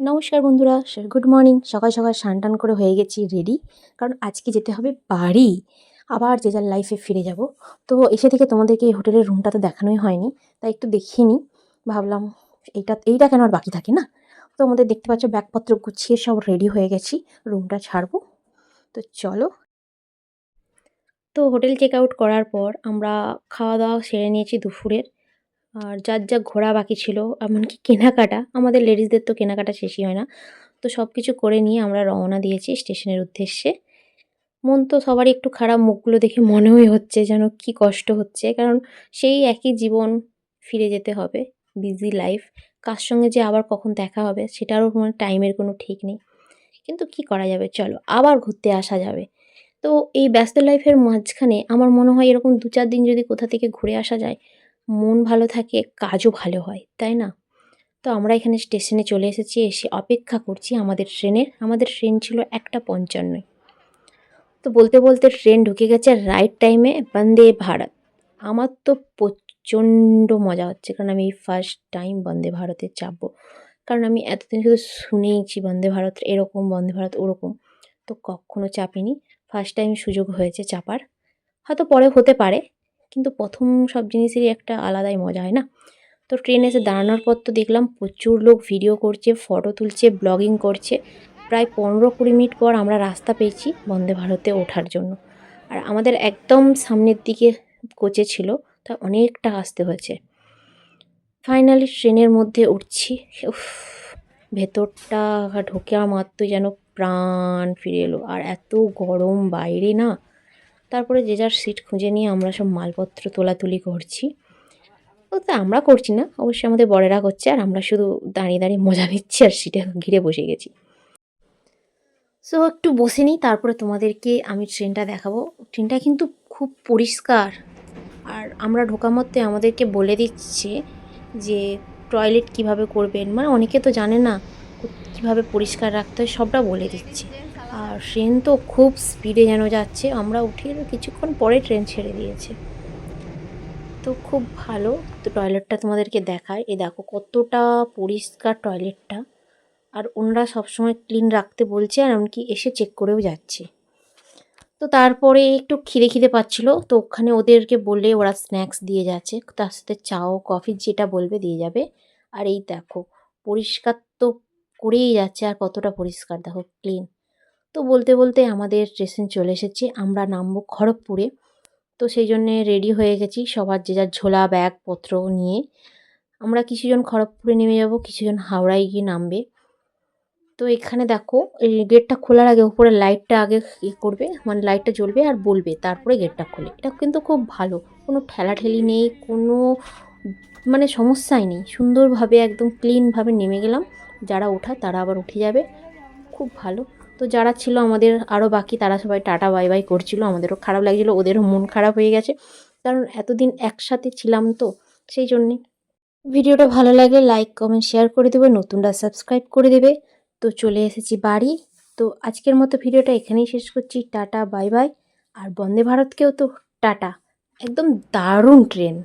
নমস্কার বন্ধুরা good morning সকাল সকাল স্নান টান করে হয়ে গেছি রেডি কারণ আজকে যেতে হবে বাড়ি। আবার যে যার লাইফে ফিরে যাব। তো এসে থেকে তোমাদেরকে এই হোটেলের রুমটা তো দেখানোই হয়নি। তাই একটু দেখিয়ে নিই। ভাবলাম এইটা এইটা কেন আর বাকি থাকে না? তো আমাদের দেখতে পাচ্ছ ব্যাগপত্র গুছিয়ে সব রেডি হয়ে গেছি। রুমটা ছাড়বো। তো চলো। তো হোটেল চেক আউট করার পর আমরা খাওয়া দাওয়া সেরে নিয়েছি দুপুরের। আর যার যা ঘোরা বাকি ছিল, এমনকি কেনাকাটা, আমাদের লেডিসদের তো কেনাকাটা শেষই হয় না। তো সব কিছু করে নিয়ে আমরা রওনা দিয়েছি স্টেশনের উদ্দেশ্যে। মন তো সবারই একটু খারাপ, মুখগুলো দেখে মনেই হচ্ছে যেন কি কষ্ট হচ্ছে, কারণ সেই একই জীবন ফিরে যেতে হবে বিজি লাইফ কার সঙ্গে যে আবার কখন দেখা হবে, সেটারও কোনো টাইমের কোনো ঠিক নেই। কিন্তু কি করা যাবে? চলো, আবার ঘুরতে আসা যাবে। তো এই ব্যস্ত লাইফের মাঝখানে আমার মনে হয় এরকম দু চার দিন যদি কোথা থেকে ঘুরে আসা যায় মন ভালো থাকে, কাজও ভালো হয়, তাই না? তো আমরা এখানে স্টেশনে চলে এসেছি, এসে অপেক্ষা করছি আমাদের ট্রেনের আমাদের ট্রেন ছিল একটা পঞ্চান্নয় তো বলতে বলতে ট্রেন ঢুকে গেছে রাইট টাইমে বন্দে ভারত। আমার তো প্রচণ্ড মজা হচ্ছে, কারণ আমি ফার্স্ট টাইম বন্দে ভারতে চাপবো কারণ আমি এতদিন শুধু শুনেইছি বন্দে ভারত, এরকম বন্দে ভারত, ওরকম। তো কখনো চাপিনি। ফার্স্ট টাইম সুযোগ হয়েছে চাপার। হয়তো পরে হতে পারে। কিন্তু প্রথম সব জিনিসেরই একটা আলাদাই মজা, হয় না? তো ট্রেন এসে দাঁড়ানোর পর তো দেখলাম প্রচুর লোক ভিডিও করছে ফটো তুলছে ব্লগিং করছে। প্রায় পনেরো কুড়ি মিনিট পর আমরা রাস্তা পেয়েছি বন্দে ভারতে ওঠার জন্য। আর আমাদের একদম সামনের দিকে কোচে ছিল, তা অনেকটা আসতে হয়েছে। ফাইনালি ট্রেনের মধ্যে উঠছি ভেতরটা ঢোকে মাত্রই যেন প্রাণ ফিরে এলো। আর এত গরম বাইরে না তারপরে যে যার সিট খুঁজে নিয়ে আমরা সব মালপত্র তোলাতুলি করছি। ও তো আমরা করছি না অবশ্যই আমাদের বড়েরা করছে আর আমরা শুধু দাঁড়িয়ে দাঁড়িয়ে মজা নিচ্ছি আর সিটে ঘিরে বসে গেছি। সো একটু বসে নিই, তারপরে তোমাদেরকে আমি ট্রেনটা দেখাবো। ট্রেনটা কিন্তু খুব পরিষ্কার। আর আমরা ঢোকা মধ্যে আমাদেরকে বলে দিচ্ছে যে টয়লেট কীভাবে করবেন মানে অনেকে তো জানে না, কীভাবে পরিষ্কার রাখতে হয়, সবটা বলে দিচ্ছে। আর ট্রেন তো খুব স্পিডে যেন যাচ্ছে, আমরা উঠে কিছুক্ষণ পরে ট্রেন ছেড়ে দিয়েছে। তো খুব ভালো, তো টয়লেটটা তোমাদেরকে দেখায়। এ দেখো কতটা পরিষ্কার টয়লেটটা। আর ওনারা সবসময় ক্লিন রাখতে বলছে, আর এমনকি এসে চেক করেও যাচ্ছে। তো তারপরে একটু খিদে খিদে পাচ্ছিলো, তো ওখানে ওদেরকে বললে ওরা স্ন্যাক্স দিয়ে যাচ্ছে। তার সাথে চাও কফি যেটা বলবে দিয়ে যাবে। আর এই দেখো, পরিষ্কার তো করেই যাচ্ছে, আর কতটা পরিষ্কার, দেখো ক্লিন তো বলতে বলতে আমাদের স্টেশন চলে এসেছে। আমরা নামবো খড়গপুরে। তো সেই জন্যে রেডি হয়ে গেছি সবার যে যার ঝোলা, ব্যাগপত্র নিয়ে। আমরা কিছুজন খড়গপুরে নেমে যাব, কিছুজন হাওড়ায় গিয়ে নামবে। তো এখানে দেখো, এই গেটটা খোলার আগে, উপরে লাইটটা আগে ইয়ে করবে মানে লাইটটা জ্বলবে আর বলবে, তারপরে গেটটা খোলে। এটা কিন্তু খুব ভালো। কোনো ঠেলাঠেলি নেই, কোনো মানে সমস্যাই নেই। সুন্দরভাবে একদম ক্লিনভাবে নেমে গেলাম। যারা ওঠা তারা আবার উঠে যাবে। খুব ভালো। তো যারা ছিল আমাদের আরও বাকি, তারা সবাই টাটা, বাই বাই করছিল। আমাদেরও খারাপ লাগছিল, ওদেরও মন খারাপ হয়ে গেছে। কারণ এতদিন একসাথে ছিলাম তো, সেই জন্যে। ভিডিওটা ভালো লাগলে লাইক কমেন্ট শেয়ার করে দেবে, নতুনরা সাবস্ক্রাইব করে দেবে। তো চলে এসেছি বাড়ি। তো আজকের মতো ভিডিওটা এখানেই শেষ করছি। Tata, bye bye. আর বন্দে ভারতকেও তো টাটা। একদম দারুণ ট্রেন।